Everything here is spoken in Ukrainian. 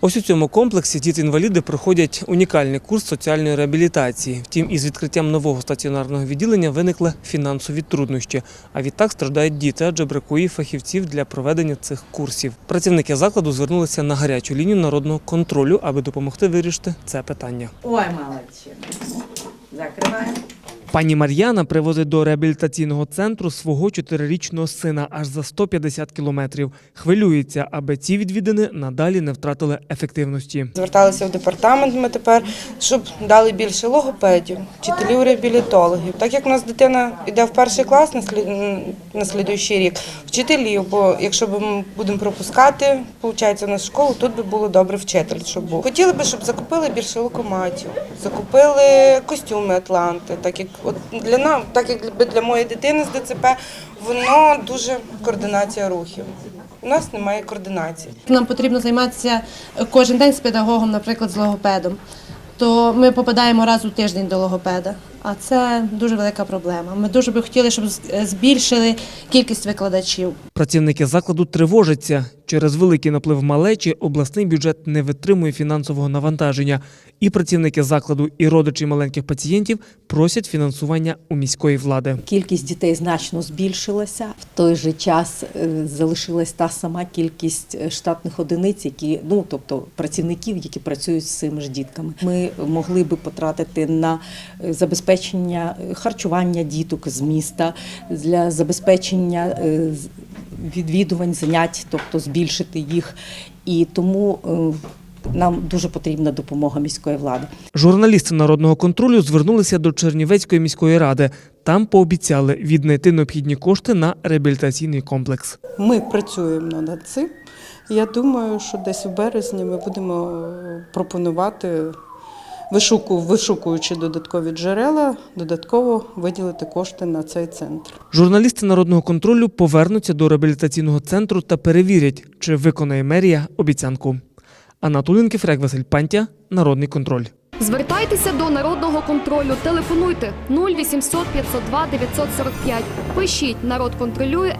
Ось у цьому комплексі діти-інваліди проходять унікальний курс соціальної реабілітації. Втім, із відкриттям нового стаціонарного відділення виникли фінансові труднощі. А відтак страждають діти, адже бракує фахівців для проведення цих курсів. Працівники закладу звернулися на гарячу лінію народного контролю, аби допомогти вирішити це питання. Ой, молодчина. Закриваємо. Пані Мар'яна привозить до реабілітаційного центру свого чотирирічного сина аж за 150 кілометрів. Хвилюється, аби ці відвідини надалі не втратили ефективності. Зверталися в департамент ми тепер, щоб дали більше логопедів, вчителів реабілітологів. Так як у нас дитина йде в перший клас на слідуючий рік, вчителів, бо якщо ми будемо пропускати, виходить, на школу, тут би було добре вчитель, щоб був. Хотіли би, щоб закупили більше локоматів, закупили костюми Атланти, так як от для нас, так як для моєї дитини з ДЦП, воно дуже координація рухів. У нас немає координації. Нам потрібно займатися кожен день з педагогом, наприклад, з логопедом. То ми попадаємо раз у тиждень до логопеда, а це дуже велика проблема. Ми дуже би хотіли, щоб збільшили кількість викладачів. Працівники закладу тривожаться. Через великий наплив малечі обласний бюджет не витримує фінансового навантаження. І працівники закладу, і родичі маленьких пацієнтів просять фінансування у міської влади. Кількість дітей значно збільшилася. В той же час е, залишилась та сама кількість е, штатних одиниць, які ну тобто працівників, які працюють з цими ж дітками. Ми могли би потратити на е, забезпечення е, харчування діток з міста, для забезпечення е, відвідувань занять, тобто збільшити їх. І тому е, нам дуже потрібна допомога міської влади. Журналісти народного контролю звернулися до Чернівецької міської ради. Там пообіцяли віднайти необхідні кошти на реабілітаційний комплекс. Ми працюємо над цим. Я думаю, що десь у березні ми будемо пропонувати, вишукуючи додаткові джерела, додатково виділити кошти на цей центр. Журналісти народного контролю повернуться до реабілітаційного центру та перевірять, чи виконає мерія обіцянку. Анатолій Кефрек, Василь Пантя, Народний контроль. Звертайтеся до народного контролю. Телефонуйте 0800 502 945. Пишіть народ контролює.